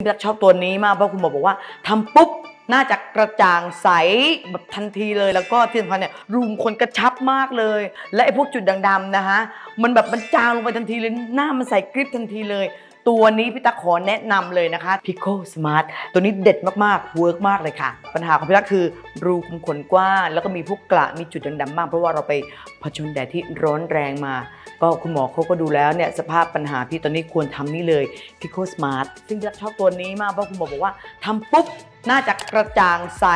รักชอบตัวนี้มากเพราะคุณหมอบอกว่าทำปุ๊บน่าจะกระจ่างใสแบบทันทีเลย แล้วก็ที่สำคัญเนี่ยรูมคนกระชับมากเลย และไอ้พวกจุดด่างๆนะคะมันแบบมันจางลงไปทันทีเลยหน้ามันใสกริบทันทีเลย ตัวนี้พี่ตักขอแนะนำเลยนะคะ Pico Smart ตัวนี้เด็ดมากๆเวิร์กมากเลยค่ะ ปัญหาของพี่ตักคือรูขุมขนกว้างแล้วก็มีพวกกระมีจุดด่างๆบ้างเพราะว่าเราไปเผชิญแดดที่ร้อนแรงมา ก็คุณหมอเขาก็ดูแล้วเนี่ยสภาพปัญหาพี่ตอนนี้ควรทำนี่เลย Pico Smart ซึ่งรักชอบตัวนี้มากเพราะคุณหมอบอกว่าทำปุ๊บน่าจะกระจ่างใส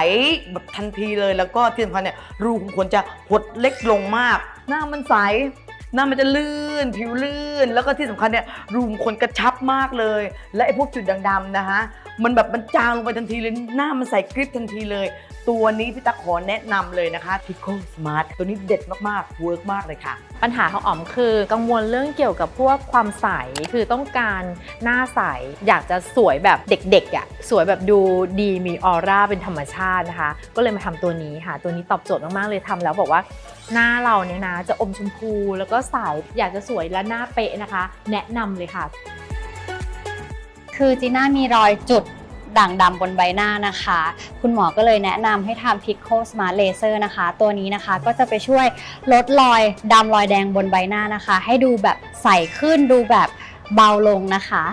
แบบทันทีเลย แล้วก็ที่สำคัญเนี่ยรูขุมขนจะหดเล็กลงมาก หน้ามันใสหน้ามันจะลื่น ผิวลื่น แล้วก็ที่สำคัญเนี่ยรูมคนกระชับมากเลย และไอ้พวกจุดด่างๆนะคะ มันแบบมันจางลงไปทันทีเลยหน้ามันใสกริบทันทีเลย ตัวนี้พี่ตั๊กขอแนะนำเลยนะคะ Pico Smart ตัวนี้เด็ดมากๆเวิร์กมากเลยค่ะ ปัญหาของอ๋อมคือกังวลเรื่องเกี่ยวกับพวกความใสคือต้องการหน้าใส อยากจะสวยแบบเด็กๆอะสวยแบบดูดีมีออร่าเป็นธรรมชาตินะคะ ก็เลยมาทำตัวนี้ค่ะ ตัวนี้ตอบโจทย์มากๆเลยทำแล้วบอกว่าหน้าเราเนี่ยนะจะอมชมพูแล้วก็ใสอยากจะสวยและหน้าเป๊ะนะคะ แนะนำเลยค่ะ คือจีน่ามีรอยจุดด่างดำบนใบหน้านะคะ คุณหมอก็เลยแนะนำให้ทำ Pico Smart Laser นะคะ ตัวนี้นะคะก็จะไปช่วยลดรอยดำรอยแดงบนใบหน้านะคะ ให้ดูแบบใสขึ้นดูแบบเบาลงนะคะ